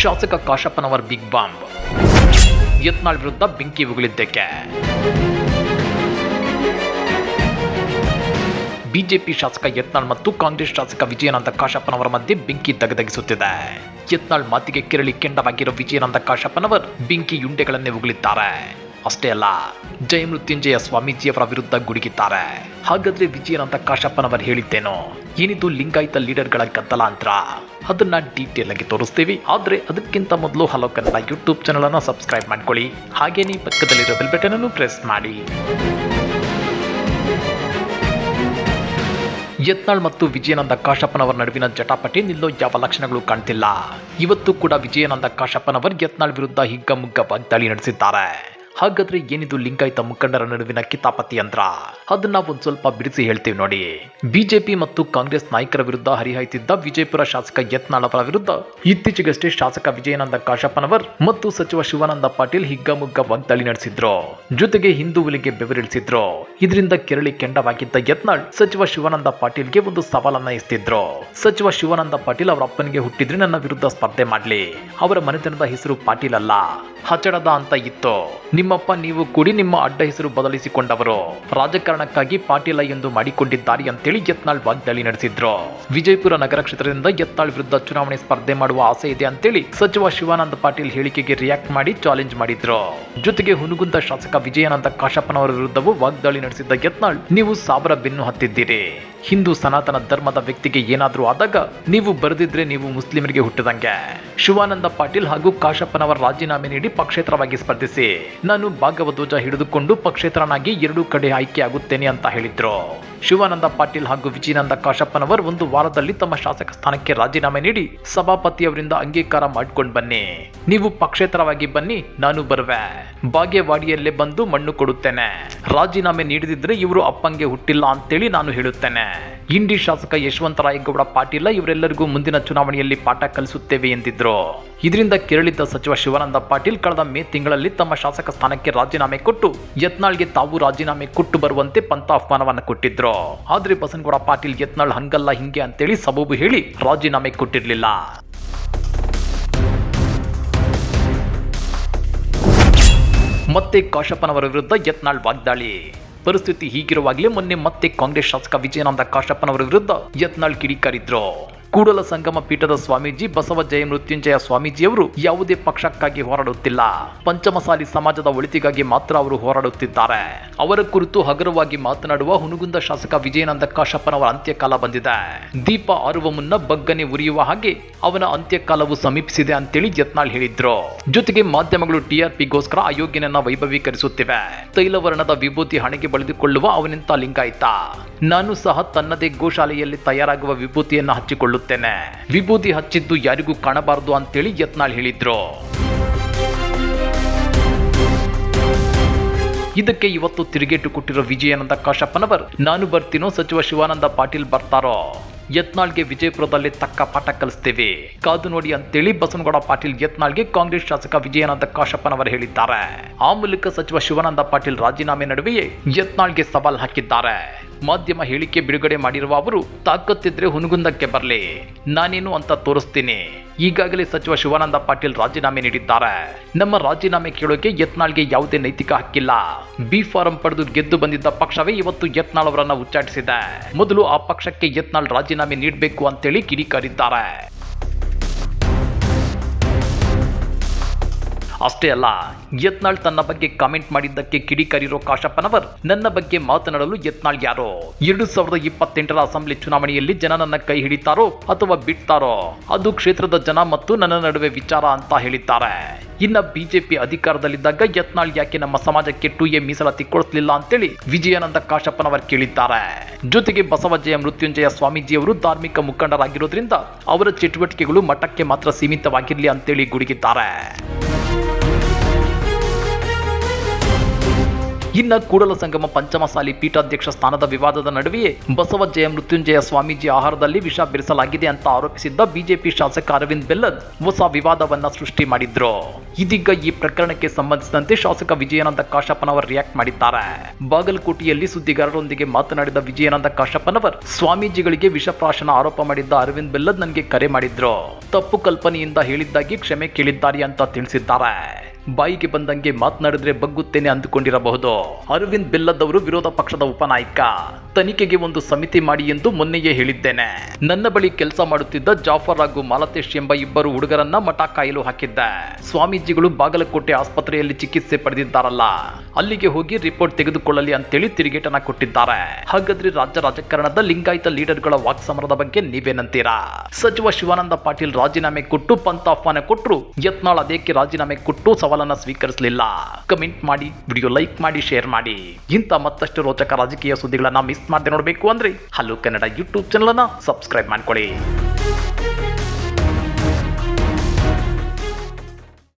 ಶಾಸಕ Kashappanavar big bomb. Yatnal ವಿರುದ್ಧ ಬೆಂಕಿ ಉಗುಳಿದ್ದಕ್ಕೆ. ಬಿಜೆಪಿ ಶಾಸಕ ಯತ್ನಾಳ್ ಮತ್ತು ಕಾಂಗ್ರೆಸ್ ಶಾಸಕ ವಿಜಯನಂದ ಕಾಶಪ್ಪನವರ ಮಧ್ಯೆ ಬೆಂಕಿ ದಗದಗಿಸುತ್ತಿದೆ. ಯತ್ನಾಳ್ ಮಾತಿಗೆ ಕೆರಳಿ ಕೆಂಡವಾಗಿರೋ ವಿಜಯನಂದ ಕಾಶಪ್ಪನವರ್ ಬೆಂಕಿ ಯುಂಡೆಗಳನ್ನೇ ಉಗುಳಿದ್ದಾರೆ. ಅಷ್ಟೇ ಅಲ್ಲ, ಜಯಮೃತ್ಯುಂಜಯ ಸ್ವಾಮೀಜಿಯವರ ವಿರುದ್ಧ ಗುಡುಗಿದ್ದಾರೆ. ಹಾಗಾದ್ರೆ ವಿಜಯನಂದ ಕಾಶಪ್ಪನವರು ಹೇಳಿದ್ದೇನೋ? ಏನಿದು ಲಿಂಗಾಯತ ಲೀಡರ್ಗಳ ಗದ್ದಲ ಅಂತ ಅದನ್ನ ಡೀಟೇಲ್ ಆಗಿ ತೋರಿಸ್ತೀವಿ. ಆದ್ರೆ ಅದಕ್ಕಿಂತ ಮೊದಲು ಹಲೋ ಕನ್ನಡ ಯೂಟ್ಯೂಬ್ ಚಾನಲ್ ಅನ್ನ ಸಬ್ಸ್ಕ್ರೈಬ್ ಮಾಡ್ಕೊಳ್ಳಿ. ಹಾಗೇನೇ ಪಕ್ಕದಲ್ಲಿರೋ ಬೆಲ್ ಅನ್ನು ಪ್ರೆಸ್ ಮಾಡಿ. ಯತ್ನಾಳ್ ಮತ್ತು ವಿಜಯನಂದ ಕಾಶಪ್ಪನವರ ನಡುವಿನ ಜಟಾಪಟಿ ನಿಲ್ಲೋ ಯಾವ ಲಕ್ಷಣಗಳು ಕಾಣ್ತಿಲ್ಲ. ಇವತ್ತು ಕೂಡ ವಿಜಯನಂದ ಕಾಶಪ್ಪನವರ್ ಯತ್ನಾಳ್ ವಿರುದ್ಧ ಹಿಗ್ಗಮುಗ್ಗ ವಾಗ್ದಾಳಿ ನಡೆಸಿದ್ದಾರೆ. ಹಾಗಾದ್ರೆ ಏನಿದು ಲಿಂಗಾಯತ ಮುಖಂಡರ ನಡುವಿನ ಕಿತಾಪತಿ ಯಂತ್ರ ಅದನ್ನ ಒಂದ್ ಸ್ವಲ್ಪ ಬಿಡಿಸಿ ಹೇಳ್ತೀವಿ ನೋಡಿ. ಬಿಜೆಪಿ ಮತ್ತು ಕಾಂಗ್ರೆಸ್ ನಾಯಕರ ವಿರುದ್ಧ ಹರಿಹಾಯ್ತಿದ್ದ ವಿಜಯಪುರ ಶಾಸಕ ಯತ್ನಾಳ್ ಅವರ ವಿರುದ್ಧ ಇತ್ತೀಚೆಗಷ್ಟೇ ಶಾಸಕ ವಿಜಯನಂದ ಕಾಶಪ್ಪನವರ್ ಮತ್ತು ಸಚಿವ ಶಿವಾನಂದ ಪಾಟೀಲ್ ಹಿಗ್ಗಮುಗ್ಗ ವಾಗ್ದಾಳಿ ನಡೆಸಿದ್ರು. ಜೊತೆಗೆ ಹಿಂದೂ ಬೆವರಿಳಿಸಿದ್ರು. ಇದರಿಂದ ಕೆರಳಿ ಕೆಂಡವಾಗಿದ್ದ ಯತ್ನಾಳ್ ಸಚಿವ ಶಿವಾನಂದ ಪಾಟೀಲ್ಗೆ ಒಂದು ಸವಾಲನ್ನ ಇಸ್ತಿದ್ರು ಸಚಿವ ಶಿವಾನಂದ ಪಾಟೀಲ್ ಅವರ ಅಪ್ಪನಿಗೆ ಹುಟ್ಟಿದ್ರೆ ನನ್ನ ವಿರುದ್ಧ ಸ್ಪರ್ಧೆ ಮಾಡ್ಲಿ. ಅವರ ಮನೆತನದ ಹೆಸರು ಪಾಟೀಲ್ ಅಲ್ಲ. ಹಚಡದ ಅಂತ ಇತ್ತು. ನಿಮ್ಮಪ್ಪ ನೀವು ಕೂಡಿ ನಿಮ್ಮ ಅಡ್ಡ ಹೆಸರು ಬದಲಿಸಿಕೊಂಡವರು. ರಾಜಕಾರಣಕ್ಕಾಗಿ ಪಾಟೀಲ ಎಂದು ಮಾಡಿಕೊಂಡಿದ್ದಾರೆ ಅಂತೇಳಿ ಯತ್ನಾಳ್ ವಾಗ್ದಾಳಿ ನಡೆಸಿದ್ರು. ವಿಜಯಪುರ ನಗರ ಕ್ಷೇತ್ರದಿಂದ ಯತ್ನಾಳ್ ವಿರುದ್ಧ ಚುನಾವಣೆ ಸ್ಪರ್ಧೆ ಮಾಡುವ ಆಸೆ ಇದೆ ಅಂತೇಳಿ ಸಚಿವ ಶಿವಾನಂದ ಪಾಟೀಲ್ ಹೇಳಿಕೆಗೆ ರಿಯಾಕ್ಟ್ ಮಾಡಿ ಚಾಲೆಂಜ್ ಮಾಡಿದ್ರು. ಜೊತೆಗೆ ಹುನಗುಂದ ಶಾಸಕ ವಿಜಯಾನಂದ ಕಾಶಪ್ಪನವರ ವಿರುದ್ಧವೂ ವಾಗ್ದಾಳಿ ನಡೆಸಿದ್ದ ಯತ್ನಾಳ್, ನೀವು ಸಾವಿರ ಬೆನ್ನು ಹತ್ತಿದ್ದೀರಿ. ಹಿಂದೂ ಸನಾತನ ಧರ್ಮದ ವ್ಯಕ್ತಿಗೆ ಏನಾದರೂ ಆದಾಗ ನೀವು ಬರೆದಿದ್ರೆ ನೀವು ಮುಸ್ಲಿಮರಿಗೆ ಹುಟ್ಟಿದಂಗೆ. ಶಿವಾನಂದ ಪಾಟೀಲ್ ಹಾಗೂ ಕಾಶಪ್ಪನವರ ರಾಜೀನಾಮೆ ನೀಡಿ ಪಕ್ಷೇತರವಾಗಿ ಸ್ಪರ್ಧಿಸಿ. ನಾನು ಭಾಗವಧ್ವಜ ಹಿಡಿದುಕೊಂಡು ಪಕ್ಷೇತರನಾಗಿ ಎರಡು ಕಡೆ ಆಯ್ಕೆ ಆಗುತ್ತೇನೆ ಅಂತ ಹೇಳಿದ್ರು. ಶಿವಾನಂದ ಪಾಟೀಲ್ ಹಾಗೂ ವಿಜಯನಂದ ಕಾಶಪ್ಪನವರು ಒಂದು ವಾರದಲ್ಲಿ ತಮ್ಮ ಶಾಸಕ ಸ್ಥಾನಕ್ಕೆ ರಾಜೀನಾಮೆ ನೀಡಿ ಸಭಾಪತಿಯವರಿಂದ ಅಂಗೀಕಾರ ಮಾಡ್ಕೊಂಡು ಬನ್ನಿ. ನೀವು ಪಕ್ಷೇತರವಾಗಿ ಬನ್ನಿ, ನಾನು ಬರುವೆ. ಬಾಗೇವಾಡಿಯಲ್ಲೇ ಬಂದು ಮಣ್ಣು ಕೊಡುತ್ತೇನೆ. ರಾಜೀನಾಮೆ ನೀಡದಿದ್ರೆ ಇವರು ಅಪ್ಪಂಗೆ ಹುಟ್ಟಿಲ್ಲ ಅಂತೇಳಿ ನಾನು ಹೇಳುತ್ತೇನೆ. ಇಂಡಿ ಶಾಸಕ ಯಶವಂತರಾಯಗೌಡ ಪಾಟೀಲ ಇವರೆಲ್ಲರಿಗೂ ಮುಂದಿನ ಚುನಾವಣೆಯಲ್ಲಿ ಪಾಠ ಕಲಿಸುತ್ತೇವೆ ಎಂದಿದ್ರು. ಇದರಿಂದ ಕೆರಳಿದ್ದ ಸಚಿವ ಶಿವಾನಂದ ಪಾಟೀಲ್ ಕಳೆದ ಮೇ ತಿಂಗಳಲ್ಲಿ ತಮ್ಮ ಶಾಸಕ ಸ್ಥಾನಕ್ಕೆ ರಾಜೀನಾಮೆ ಕೊಟ್ಟು ಯತ್ನಾಳ್ಗೆ ತಾವು ರಾಜೀನಾಮೆ ಕೊಟ್ಟು ಬರುವಂತೆ ಪಂಥಾಹ್ವಾನವನ್ನು ಕೊಟ್ಟಿದ್ರು. ಆದ್ರೆ ಬಸನಗೌಡ ಪಾಟೀಲ್ ಯತ್ನಾಳ್ ಹಂಗಲ್ಲ ಹಿಂಗೆ ಅಂತೇಳಿ ಸಬೂಬು ಹೇಳಿ ರಾಜೀನಾಮೆ ಕೊಟ್ಟಿರಲಿಲ್ಲ. ಮತ್ತೆ ಕಾಶಪ್ಪನವರ ವಿರುದ್ಧ ಯತ್ನಾಳ್ ವಾಗ್ದಾಳಿ. ಪರಿಸ್ಥಿತಿ ಹೀಗಿರುವಾಗಲೇ ಮೊನ್ನೆ ಮತ್ತೆ ಕಾಂಗ್ರೆಸ್ ಶಾಸಕ ವಿಜಯನಂದ ಕಾಶಪ್ಪನವರ ವಿರುದ್ಧ ಯತ್ನಾಳ್ ಕಿಡಿಕಾರಿದ್ರು. ಕೂಡಲ ಸಂಗಮ ಪೀಠದ ಸ್ವಾಮೀಜಿ ಬಸವ ಜಯ ಮೃತ್ಯುಂಜಯ ಸ್ವಾಮೀಜಿಯವರು ಯಾವುದೇ ಪಕ್ಷಕ್ಕಾಗಿ ಹೋರಾಡುತ್ತಿಲ್ಲ. ಪಂಚಮಸಾಲಿ ಸಮಾಜದ ಒಳಿತಿಗಾಗಿ ಮಾತ್ರ ಅವರು ಹೋರಾಡುತ್ತಿದ್ದಾರೆ. ಅವರ ಕುರಿತು ಹಗುರವಾಗಿ ಮಾತನಾಡುವ ಹುನಗುಂದ ಶಾಸಕ ವಿಜಯನಂದ ಕಾಶಪ್ಪನವರ ಅಂತ್ಯಕಾಲ ಬಂದಿದೆ. ದೀಪ ಆರುವ ಮುನ್ನ ಬಗ್ಗನೆ ಉರಿಯುವ ಹಾಗೆ ಅವನ ಅಂತ್ಯಕಾಲವು ಸಮೀಪಿಸಿದೆ ಅಂತೇಳಿ ಯತ್ನಾಳ್ ಹೇಳಿದ್ರು. ಜೊತೆಗೆ ಮಾಧ್ಯಮಗಳು ಟಿಆರ್ಪಿಗೋಸ್ಕರ ಅಯೋಗ್ಯನನ್ನ ವೈಭವೀಕರಿಸುತ್ತಿವೆ. ತೈಲವರ್ಣದ ವಿಭೂತಿ ಹಣೆಗೆ ಬಳಿದುಕೊಳ್ಳುವ ಅವನಿಂತ ಲಿಂಗಾಯಿತ. ನಾನು ಸಹ ತನ್ನದೇ ಗೋಶಾಲೆಯಲ್ಲಿ ತಯಾರಾಗುವ ವಿಭೂತಿಯನ್ನು ಹಚ್ಚಿಕೊಳ್ಳುತ್ತೇನೆ. ವಿಭೂತಿ ಹಚ್ಚಿದ್ದು ಯಾರಿಗೂ ಕಾಣಬಾರದು ಅಂತೇಳಿ ಯತ್ನಾಳ್ ಹೇಳಿದ್ರು. ಇದಕ್ಕೆ ಇವತ್ತು ತಿರುಗೇಟು ಕೊಟ್ಟಿರೋ ವಿಜಯಾನಂದ ಕಾಶಪ್ಪನವರ್, ನಾನು ಬರ್ತೀನೋ ಸಚಿವ ಶಿವಾನಂದ ಪಾಟೀಲ್ ಬರ್ತಾರೋ? ಯತ್ನಾಳ್ಗೆ ವಿಜಯಪುರದಲ್ಲಿ ತಕ್ಕ ಪಾಠ ಕಲಿಸ್ತೇವೆ. ಕಾದು ನೋಡಿ ಅಂತೇಳಿ ಬಸನಗೌಡ ಪಾಟೀಲ್ ಯತ್ನಾಳ್ಗೆ ಕಾಂಗ್ರೆಸ್ ಶಾಸಕ ವಿಜಯಾನಂದ ಕಾಶಪ್ಪನವರು ಹೇಳಿದ್ದಾರೆ. ಆ ಮೂಲಕ ಸಚಿವ ಶಿವಾನಂದ ಪಾಟೀಲ್ ರಾಜೀನಾಮೆ ನಡುವೆಯೇ ಯತ್ನಾಳ್ಗೆ ಸವಾಲ್ ಹಾಕಿದ್ದಾರೆ. ಮಾಧ್ಯಮ ಹೇಳಿಕೆ ಬಿಡುಗಡೆ ಮಾಡಿರುವ ಅವರು, ತಾಕತ್ತಿದ್ರೆ ಹುನಗುಂದಕ್ಕೆ ಬರಲಿ. ನಾನೇನು ಅಂತ ತೋರಿಸ್ತೀನಿ. ಈಗಾಗಲೇ ಸಚಿವ ಶಿವಾನಂದ ಪಾಟೀಲ್ ರಾಜೀನಾಮೆ ನೀಡಿದ್ದಾರೆ. ನಮ್ಮ ರಾಜೀನಾಮೆ ಕೇಳೋಕೆ ಯತ್ನಾಳ್ಗೆ ಯಾವುದೇ ನೈತಿಕ ಹಕ್ಕಿಲ್ಲ. ಬಿ ಫಾರಂ ಪಡೆದು ಗೆದ್ದು ಬಂದಿದ್ದ ಪಕ್ಷವೇ ಇವತ್ತು ಯತ್ನಾಳ್ ಅವರನ್ನ ಉಚ್ಚಾಟಿಸಿದೆ. ಮೊದಲು ಆ ಪಕ್ಷಕ್ಕೆ ಯತ್ನಾಳ್ ರಾಜೀನಾಮೆ ನೀಡಬೇಕು ಅಂತೇಳಿ ಕಿಡಿಕಾರಿದ್ದಾರೆ. ಅಷ್ಟೇ ಅಲ್ಲ, ಯತ್ನಾಳ್ ತನ್ನ ಬಗ್ಗೆ ಕಾಮೆಂಟ್ ಮಾಡಿದ್ದಕ್ಕೆ ಕಿಡಿಕಾರಿರೋ ಕಾಶಪ್ಪನವರ್ ನನ್ನ ಬಗ್ಗೆ ಮಾತನಾಡಲು ಯತ್ನಾಳ್ ಯಾರೋ? ಎರಡು ಸಾವಿರದ ಇಪ್ಪತ್ತೆಂಟರ ಅಸೆಂಬ್ಲಿ ಚುನಾವಣೆಯಲ್ಲಿ ಜನ ನನ್ನ ಕೈ ಹಿಡಿತಾರೋ ಅಥವಾ ಬಿಡ್ತಾರೋ? ಅದು ಕ್ಷೇತ್ರದ ಜನ ಮತ್ತು ನನ್ನ ನಡುವೆ ವಿಚಾರ ಅಂತ ಹೇಳಿದ್ದಾರೆ. ಇನ್ನ ಬಿಜೆಪಿ ಅಧಿಕಾರದಲ್ಲಿದ್ದಾಗ ಯತ್ನಾಳ್ ಯಾಕೆ ನಮ್ಮ ಸಮಾಜಕ್ಕೆ ಟು ಎ ಮೀಸಲಾತಿ ಕೊಡಿಸಲಿಲ್ಲ ಅಂತೇಳಿ ವಿಜಯಾನಂದ ಕಾಶಪ್ಪನವರ್ ಕೇಳಿದ್ದಾರೆ. ಜೊತೆಗೆ ಬಸವಜಯ ಮೃತ್ಯುಂಜಯ ಸ್ವಾಮೀಜಿಯವರು ಧಾರ್ಮಿಕ ಮುಖಂಡರಾಗಿರೋದ್ರಿಂದ ಅವರ ಚಟುವಟಿಕೆಗಳು ಮಠಕ್ಕೆ ಮಾತ್ರ ಸೀಮಿತವಾಗಿರಲಿ ಅಂತೇಳಿ ಗುಡುಗಿದ್ದಾರೆ. ಇನ್ನ ಕೂಡಲ ಸಂಗಮ ಪಂಚಮಸಾಲಿ ಪೀಠಾಧ್ಯಕ್ಷ ಸ್ಥಾನದ ವಿವಾದದ ನಡುವೆಯೇ ಬಸವಜಯ ಮೃತ್ಯುಂಜಯ ಸ್ವಾಮೀಜಿ ಆಹಾರದಲ್ಲಿ ವಿಷ ಬೆರೆಸಲಾಗಿದೆ ಅಂತ ಆರೋಪಿಸಿದ್ದ ಬಿಜೆಪಿ ಶಾಸಕ ಅರವಿಂದ್ ಬೆಲ್ಲದ್ ಹೊಸ ವಿವಾದವನ್ನ ಸೃಷ್ಟಿ ಮಾಡಿದ್ರು. ಇದೀಗ ಈ ಪ್ರಕರಣಕ್ಕೆ ಸಂಬಂಧಿಸಿದಂತೆ ಶಾಸಕ ವಿಜಯಾನಂದ ಕಾಶಪ್ಪನವರ್ ರಿಯಾಕ್ಟ್ ಮಾಡಿದ್ದಾರೆ. ಬಾಗಲಕೋಟೆಯಲ್ಲಿ ಸುದ್ದಿಗಾರರೊಂದಿಗೆ ಮಾತನಾಡಿದ ವಿಜಯಾನಂದ ಕಾಶಪ್ಪನವರ್, ಸ್ವಾಮೀಜಿಗಳಿಗೆ ವಿಷಪ್ರಾಶನ ಆರೋಪ ಮಾಡಿದ್ದ ಅರವಿಂದ್ ಬೆಲ್ಲದ್ ನನಗೆ ಕರೆ ಮಾಡಿದ್ರು. ತಪ್ಪು ಕಲ್ಪನೆಯಿಂದ ಹೇಳಿದ್ದಾಗಿ ಕ್ಷಮೆ ಕೇಳಿದ್ದಾರೆ ಅಂತ ತಿಳಿಸಿದ್ದಾರೆ. ಬಾಯಿಗೆ ಬಂದಂಗೆ ಮಾತನಾಡಿದ್ರೆ ಬಗ್ಗುತ್ತೇನೆ ಅಂದುಕೊಂಡಿರಬಹುದು. ಅರವಿಂದ್ ಬೆಲ್ಲದವರು ವಿರೋಧ ಪಕ್ಷದ ಉಪನಾಯಕ. ತನಿಖೆಗೆ ಒಂದು ಸಮಿತಿ ಮಾಡಿ ಎಂದು ಮೊನ್ನೆಯೇ ಹೇಳಿದ್ದೇನೆ. ನನ್ನ ಬಳಿ ಕೆಲಸ ಮಾಡುತ್ತಿದ್ದ ಜಾಫರ್ ಹಾಗೂ ಮಾಲತೇಶ್ ಎಂಬ ಇಬ್ಬರು ಹುಡುಗರನ್ನ ಮಠ ಕಾಯಲು ಹಾಕಿದ್ದೆ. ಸ್ವಾಮೀಜಿಗಳು ಬಾಗಲಕೋಟೆ ಆಸ್ಪತ್ರೆಯಲ್ಲಿ ಚಿಕಿತ್ಸೆ ಪಡೆದಿದ್ದಾರಲ್ಲ. ಅಲ್ಲಿಗೆ ಹೋಗಿ ರಿಪೋರ್ಟ್ ತೆಗೆದುಕೊಳ್ಳಲಿ ಅಂತೇಳಿ ತಿರುಗೇಟನ ಕೊಟ್ಟಿದ್ದಾರೆ. ಹಾಗಾದ್ರೆ ರಾಜ್ಯ ರಾಜಕಾರಣದ ಲಿಂಗಾಯತ ಲೀಡರ್ಗಳ ವಾಕ್ಸಮರದ ಬಗ್ಗೆ ನೀವೇನಂತೀರಾ ಸಚಿವ ಶಿವಾನಂದ ಪಾಟೀಲ್ ರಾಜೀನಾಮೆ ಕೊಟ್ಟು ಪಂತ ಆಹ್ವಾನ ಕೊಟ್ಟರು ಯತ್ನಾಳ್ ಅದೇಕೆ ರಾಜೀನಾಮೆ ಕೊಟ್ಟು ಸವಾಲನ್ನ ಸ್ವೀಕರಿಸಲಿಲ್ಲ? ಕಮೆಂಟ್ ಮಾಡಿ, ವಿಡಿಯೋ ಲೈಕ್ ಮಾಡಿ, ಶೇರ್ ಮಾಡಿ. ಇಂಥ ಮತ್ತಷ್ಟು ರೋಚಕ ರಾಜಕೀಯ ಸುದ್ದಿಗಳನ್ನ ಮಿಸ್ ಮಾಡದೆ ನೋಡಬೇಕು ಅಂದ್ರೆ ಹಲೋ ಕನ್ನಡ ಯೂಟ್ಯೂಬ್ ಚಾನಲ್ ಅನ್ನ ಸಬ್ಸ್ಕ್ರೈಬ್ ಮಾಡ್ಕೊಳ್ಳಿ.